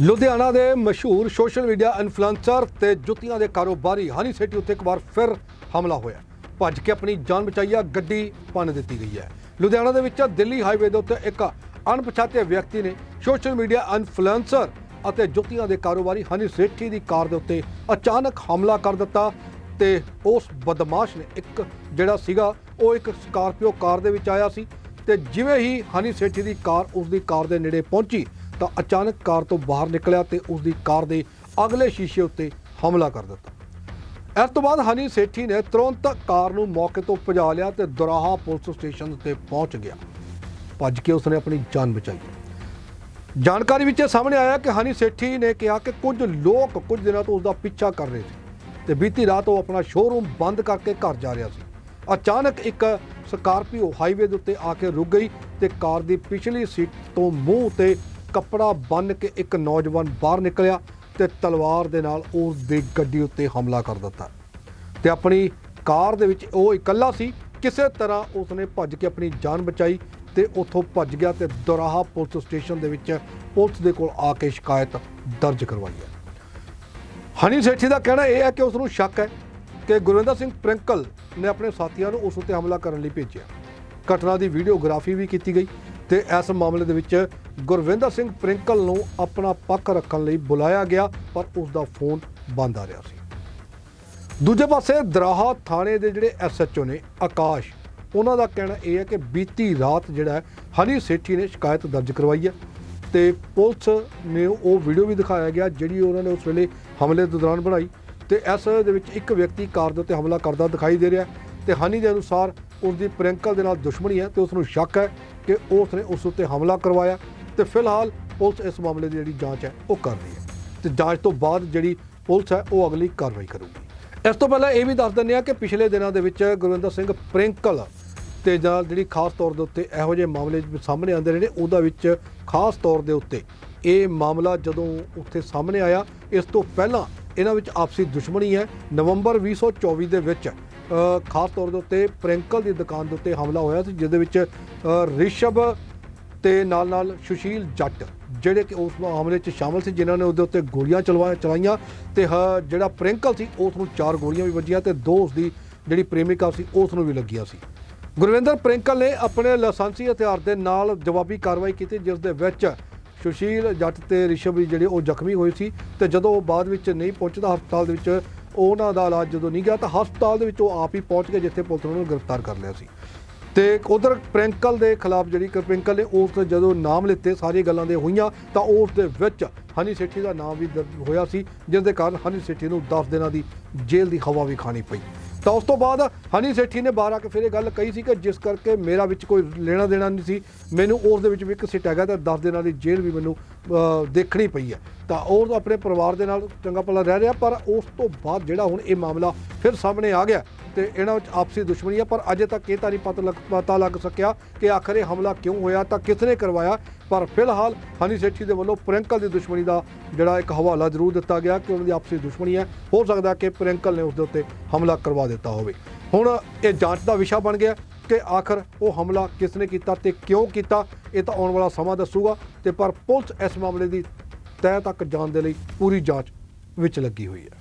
ਲੁਧਿਆਣਾ ਦੇ ਮਸ਼ਹੂਰ social media influencer ਤੇ ਜੁੱਤੀਆਂ ਦੇ ਕਾਰੋਬਾਰੀ ਹਨੀ ਸੇਠੀ ਉੱਤੇ ਇੱਕ ਵਾਰ ਫਿਰ ਹਮਲਾ ਹੋਇਆ। ਭੱਜ ਕੇ ਆਪਣੀ ਜਾਨ ਬਚਾਈ ਆ ਗੱਡੀ ਭੰਨ ਦਿੱਤੀ ਗਈ ਹੈ। ਲੁਧਿਆਣਾ ਦੇ ਵਿੱਚ ਦਿੱਲੀ ਹਾਈਵੇ ਦੇ ਉੱਤੇ ਇੱਕ ਅਣਪਛਾਤੇ ਵਿਅਕਤੀ ਨੇ ਸੋਸ਼ਲ ਮੀਡੀਆ ਇਨਫਲੂਐਂਸਰ ਅਤੇ ਜੁੱਤੀਆਂ ਦੇ ਕਾਰੋਬਾਰੀ ਹਨੀ ਸੇਠੀ ਦੀ ਕਾਰ ਦੇ ਉੱਤੇ ਅਚਾਨਕ ਹਮਲਾ ਕਰ ਦਿੱਤਾ ਤੇ ਉਸ ਬਦਮਾਸ਼ ਨੇ ਇੱਕ ਜਿਹੜਾ ਸੀਗਾ, ਉਹ ਇੱਕ ਸਕਾਰਪੀਓ ਕਾਰ ਦੇ ਵਿੱਚ ਆਇਆ ਸੀ ਤੇ ਜਿਵੇਂ ਹੀ ਹਨੀ ਸੇਠੀ ਦੀ ਕਾਰ, ਉਸ ਦੀ ਕਾਰ ਦੇ ਨੇੜੇ ਪਹੁੰਚੀ ਤਾਂ ਅਚਾਨਕ ਕਾਰ ਤੋਂ ਬਾਹਰ ਨਿਕਲਿਆ ਤੇ ਉਸ ਦੀ ਕਾਰ ਦੇ ਅਗਲੇ ਸ਼ੀਸ਼ੇ ਉੱਤੇ ਹਮਲਾ ਕਰ ਦਿੱਤਾ। ਇਸ ਤੋਂ ਬਾਅਦ ਹਨੀ ਸੇਠੀ ਨੇ ਤੁਰੰਤ ਕਾਰ ਨੂੰ ਮੌਕੇ ਤੋਂ ਭਜਾ ਲਿਆ ਤੇ ਦੁਰਾਹਾ ਪੁਲਿਸ ਸਟੇਸ਼ਨ 'ਤੇ ਪਹੁੰਚ ਗਿਆ। ਭੱਜ ਕੇ ਉਸਨੇ ਆਪਣੀ ਜਾਨ ਬਚਾਈ। ਜਾਣਕਾਰੀ ਵਿੱਚ ਇਹ ਸਾਹਮਣੇ ਆਇਆ ਕਿ ਹਨੀ ਸੇਠੀ ਨੇ ਕਿਹਾ ਕਿ ਕੁਝ ਲੋਕ ਕੁਝ ਦਿਨਾਂ ਤੋਂ ਉਸ ਦਾ ਪਿੱਛਾ ਕਰ ਰਹੇ ਸੀ ਤੇ ਬੀਤੀ ਰਾਤ ਉਹ ਆਪਣਾ ਸ਼ੋਰੂਮ ਬੰਦ ਕਰਕੇ ਘਰ ਜਾ ਰਿਹਾ ਸੀ। ਅਚਾਨਕ ਇੱਕ ਸਕਾਰਪੀਓ ਹਾਈਵੇ ਦੇ ਉੱਤੇ ਆ ਕੇ ਰੁਕ ਗਈ ਤੇ ਕਾਰ ਦੀ ਪਿਛਲੀ ਸੀਟ ਤੋਂ ਮੂੰਹ ਤੇ ਕੱਪੜਾ ਬੰਨ੍ਹ ਕੇ ਇੱਕ ਨੌਜਵਾਨ ਬਾਹਰ ਨਿਕਲਿਆ ਤੇ ਤਲਵਾਰ ਦੇ ਨਾਲ ਉਸ ਦੀ ਗੱਡੀ ਉੱਤੇ ਹਮਲਾ ਕਰ ਦਿੱਤਾ। ਤੇ ਆਪਣੀ ਕਾਰ ਦੇ ਵਿੱਚ ਉਹ ਇਕੱਲਾ ਸੀ। ਕਿਸੇ ਤਰ੍ਹਾਂ ਉਸਨੇ ਭੱਜ ਕੇ ਆਪਣੀ ਜਾਨ ਬਚਾਈ ਤੇ ਉੱਥੋਂ ਭੱਜ ਗਿਆ ਤੇ ਦੁਰਾਹਾ ਪੁਲਿਸ ਸਟੇਸ਼ਨ ਦੇ ਵਿੱਚ ਪੁਲਿਸ ਦੇ ਕੋਲ ਆ ਕੇ ਸ਼ਿਕਾਇਤ ਦਰਜ ਕਰਵਾਈ ਹੈ। ਹਨੀ ਸੇਠੀ ਦਾ ਕਹਿਣਾ ਇਹ ਹੈ ਕਿ ਉਸ ਨੂੰ ਸ਼ੱਕ ਹੈ ਕਿ ਗੁਰਵਿੰਦਰ ਸਿੰਘ ਪ੍ਰਿੰਕਲ ਨੇ ਆਪਣੇ ਸਾਥੀਆਂ ਨੂੰ ਉਸ ਉੱਤੇ ਹਮਲਾ ਕਰਨ ਲਈ ਭੇਜਿਆ। ਘਟਨਾ ਦੀ ਵੀਡੀਓਗ੍ਰਾਫੀ ਵੀ ਕੀਤੀ ਗਈ ਤੇ ਇਸ ਮਾਮਲੇ ਦੇ ਵਿੱਚ ਗੁਰਵਿੰਦਰ ਸਿੰਘ ਪ੍ਰਿੰਕਲ ਨੂੰ ਆਪਣਾ ਪੱਖ ਰੱਖਣ ਲਈ ਬੁਲਾਇਆ ਗਿਆ, ਪਰ ਉਸ ਦਾ ਫੋਨ ਬੰਦ ਆ ਰਿਹਾ ਸੀ। ਦੂਜੇ ਪਾਸੇ ਦਰਾਹਾ ਥਾਣੇ ਦੇ ਜਿਹੜੇ ਐਸਐਚਓ ਨੇ ਆਕਾਸ਼, ਉਹਨਾਂ ਦਾ ਕਹਿਣਾ ਇਹ ਹੈ ਕਿ ਬੀਤੀ ਰਾਤ ਜਿਹੜਾ ਹਨੀ ਸੇਠੀ ਨੇ ਸ਼ਿਕਾਇਤ ਦਰਜ ਕਰਵਾਈ ਹੈ ਤੇ ਪੁਲਿਸ ਨੇ ਉਹ ਵੀਡੀਓ ਵੀ ਦਿਖਾਇਆ ਗਿਆ ਜਿਹੜੀ ਉਹਨਾਂ ਨੇ ਉਸ ਵੇਲੇ ਹਮਲੇ ਦੇ ਦੌਰਾਨ ਬਣਾਈ ਤੇ ਇਸ ਦੇ ਵਿੱਚ ਇੱਕ ਵਿਅਕਤੀ ਕਾਰ ਦੇ ਉੱਤੇ ਹਮਲਾ ਕਰਦਾ ਦਿਖਾਈ ਦੇ ਰਿਹਾ ਹੈ ਤੇ ਹਨੀ ਦੇ ਅਨੁਸਾਰ ਉਸ ਦੀ ਪ੍ਰਿੰਕਲ ਦੇ ਨਾਲ ਦੁਸ਼ਮਣੀ ਹੈ ਤੇ ਉਸ ਨੂੰ ਸ਼ੱਕ ਹੈ ਕਿ ਉਸ ਨੇ ਉਸ ਉੱਤੇ ਹਮਲਾ ਕਰਵਾਇਆ ਤੇ ਫਿਲਹਾਲ ਪੁਲਿਸ ਇਸ ਮਾਮਲੇ ਦੀ ਜਿਹੜੀ ਜਾਂਚ ਹੈ ਉਹ ਕਰ ਰਹੀ ਹੈ। ਤੇ ਜਾਂਚ ਤੋਂ ਬਾਅਦ ਜਿਹੜੀ ਪੁਲਿਸ ਹੈ ਉਹ ਅਗਲੀ ਕਾਰਵਾਈ ਕਰੂਗੀ। ਇਸ ਤੋਂ ਪਹਿਲਾਂ ਇਹ ਵੀ ਦੱਸ ਦਿੰਦੇ ਆ ਕਿ ਪਿਛਲੇ ਦਿਨਾਂ ਦੇ ਵਿੱਚ ਗੁਰਵਿੰਦਰ ਸਿੰਘ ਪ੍ਰਿੰਕਲ ਤੇ ਨਾਲ ਜਿਹੜੀ ਖਾਸ ਤੌਰ ਦੇ ਉੱਤੇ ਇਹੋ ਜਿਹੇ ਮਾਮਲੇ ਸਾਹਮਣੇ ਆਉਂਦੇ ਰਹੇ ਨੇ, ਉਹਦਾ ਵਿੱਚ ਖਾਸ ਤੌਰ ਦੇ ਉੱਤੇ ਇਹ ਮਾਮਲਾ ਜਦੋਂ ਉੱਥੇ ਸਾਹਮਣੇ ਆਇਆ, ਇਸ ਤੋਂ ਪਹਿਲਾਂ ਇਹਨਾਂ ਵਿੱਚ ਆਪਸੀ ਦੁਸ਼ਮਣੀ ਹੈ। ਨਵੰਬਰ 2024 ਦੇ ਵਿੱਚ ਖਾਸ ਤੌਰ ਦੇ ਉੱਤੇ ਪ੍ਰਿੰਕਲ ਦੀ ਦੁਕਾਨ ਦੇ ਉੱਤੇ ਹਮਲਾ ਹੋਇਆ ਸੀ ਜਿਸ ਦੇ ਵਿੱਚ ਅ, ਰਿਸ਼ਵ ਤੇ ਨਾਲ ਨਾਲ ਸੁਸ਼ੀਲ ਜੱਟ ਜਿਹੜੇ ਕਿ ਉਸ ਹਮਲੇ 'ਚ ਸ਼ਾਮਲ ਸੀ ਜਿਨ੍ਹਾਂ ਨੇ ਉਹਦੇ ਉੱਤੇ ਗੋਲੀਆਂ ਚਲਵਾ ਚਲਾਈਆਂ ਤੇ ਹ- ਜਿਹੜਾ ਪ੍ਰਿੰਕਲ ਸੀ ਉਸ ਨੂੰ ਚਾਰ ਗੋਲੀਆਂ ਵੀ ਵੱਜੀਆਂ ਤੇ ਦੋ ਉਸ ਦੀ ਜਿਹੜੀ ਪ੍ਰੇਮਿਕਾ ਸੀ ਉਸ ਨੂੰ ਵੀ ਲੱਗੀਆਂ ਸੀ। ਗੁਰਵਿੰਦਰ ਪ੍ਰਿੰਕਲ ਨੇ ਆਪਣੇ ਲਾਇਸੈਂਸੀ ਹਥਿਆਰ ਦੇ ਨਾਲ ਜਵਾਬੀ ਕਾਰਵਾਈ ਕੀਤੀ ਜਿਸ ਦੇ ਵਿੱਚ ਸੁਸ਼ੀਲ ਜੱਟ ਤੇ ਰਿਸ਼ਵ ਵੀ ਜਿਹੜੇ ਉਹ ਜ਼ਖਮੀ ਹੋਏ ਸੀ ਤੇ ਜਦੋਂ ਉਹ ਬਾਅਦ ਵਿੱਚ ਨਹੀਂ ਪਹੁੰਚਦਾ ਹਸਪਤਾਲ ਦੇ ਵਿੱਚ ਉਹਨਾਂ ਦਾ ਇਲਾਜ ਜਦੋਂ ਨਹੀਂ ਗਿਆ ਤਾਂ ਹਸਪਤਾਲ ਦੇ ਵਿੱਚ ਉਹ ਆਪ ਹੀ ਪਹੁੰਚ ਗਏ, ਜਿੱਥੇ ਪੁਲਿਸ ਨੇ ਉਹਨੂੰ ਗ੍ਰਿਫਤਾਰ ਕਰ ਲਿਆ ਸੀ। ਤੇ ਉਧਰ ਪ੍ਰਿੰਕਲ ਦੇ ਖਿਲਾਫ ਜਿਹੜੀ ਕਿ ਪ੍ਰਿੰਕਲ ਨੇ, ਉਸ ਤੋਂ ਜਦੋਂ ਨਾਮ ਲਿੱਤੇ, ਸਾਰੀਆਂ ਗੱਲਾਂ ਦੇ ਹੋਈਆਂ, ਤਾਂ ਉਸ ਦੇ ਵਿੱਚ ਹਨੀ ਸੇਠੀ ਦਾ ਨਾਮ ਵੀ ਦਰਜ ਹੋਇਆ ਸੀ, ਜਿਸ ਦੇ ਕਾਰਨ ਹਨੀ ਸੇਠੀ ਨੂੰ 10 ਦਿਨਾਂ ਦੀ ਜੇਲ੍ਹ ਦੀ ਹਵਾ ਵੀ ਖਾਣੀ ਪਈ। ਤਾਂ ਉਸ ਤੋਂ ਬਾਅਦ ਹਨੀ ਸੇਠੀ ਨੇ ਬਾਹਰ ਆ ਕੇ ਫਿਰ ਇਹ ਗੱਲ ਕਹੀ ਸੀ ਕਿ ਜਿਸ ਕਰਕੇ ਮੇਰਾ ਵਿੱਚ ਕੋਈ ਲੈਣਾ ਦੇਣਾ ਨਹੀਂ ਸੀ, ਮੈਨੂੰ ਉਸ ਦੇ ਵਿੱਚ ਵੀ ਇੱਕ ਸਿੱਟ ਹੈਗਾ ਤਾਂ 10 ਦਿਨਾਂ ਦੀ ਜੇਲ੍ਹ ਵੀ ਮੈਨੂੰ ਦੇਖਣੀ ਪਈ ਹੈ। ਤਾਂ ਉਹ ਆਪਣੇ ਪਰਿਵਾਰ ਦੇ ਨਾਲ ਚੰਗਾ ਭਲਾ ਰਹਿ ਰਿਹਾ, ਪਰ ਉਸ ਤੋਂ ਬਾਅਦ ਜਿਹੜਾ ਹੁਣ ਇਹ ਮਾਮਲਾ ਫਿਰ ਸਾਹਮਣੇ ਆ ਗਿਆ ਤੇ ਇਹਨਾਂ ਵਿੱਚ ਆਪਸੀ ਦੁਸ਼ਮਣੀ ਹੈ, ਪਰ ਅਜੇ ਤੱਕ ਇਹ ਤਾਂ ਨਹੀਂ ਪਤਾ ਲੱਗ ਪਤਾ ਲੱਗ ਸਕਿਆ ਕਿ ਆਖਰ ਇਹ ਹਮਲਾ ਕਿਉਂ ਹੋਇਆ, ਤਾਂ ਕਿਸ ਨੇ ਕਰਵਾਇਆ ਪਰ ਫਿਲਹਾਲ ਹਨੀ ਸੇਠੀ ਦੇ ਵੱਲੋਂ ਪ੍ਰਿੰਕਲ ਦੀ ਦੁਸ਼ਮਣੀ ਦਾ ਜਿਹੜਾ ਇੱਕ ਹਵਾਲਾ ਜ਼ਰੂਰ ਦਿੱਤਾ ਗਿਆ ਕਿ ਉਹਨਾਂ ਦੀ ਆਪਸੀ ਦੁਸ਼ਮਣੀ ਹੈ। ਹੋ ਸਕਦਾ ਕਿ ਪ੍ਰਿੰਕਲ ਨੇ ਉਸ ਦੇ ਉੱਤੇ ਹਮਲਾ ਕਰਵਾ ਦਿੱਤਾ ਹੋਵੇ। ਹੁਣ ਇਹ ਜਾਂਚ ਦਾ ਵਿਸ਼ਾ ਬਣ ਗਿਆ ਕਿ ਆਖਰ ਉਹ ਹਮਲਾ ਕਿਸ ਨੇ ਕੀਤਾ ਤੇ ਕਿਉਂ ਕੀਤਾ, ਇਹ ਤਾਂ ਆਉਣ ਵਾਲਾ ਸਮਾਂ ਦੱਸੂਗਾ। ਤੇ ਪਰ ਪੁਲਿਸ ਇਸ ਮਾਮਲੇ ਦੀ ਤਹਿ ਤੱਕ ਜਾਣ ਦੇ ਲਈ ਪੂਰੀ ਜਾਂਚ ਵਿੱਚ ਲੱਗੀ ਹੋਈ ਹੈ।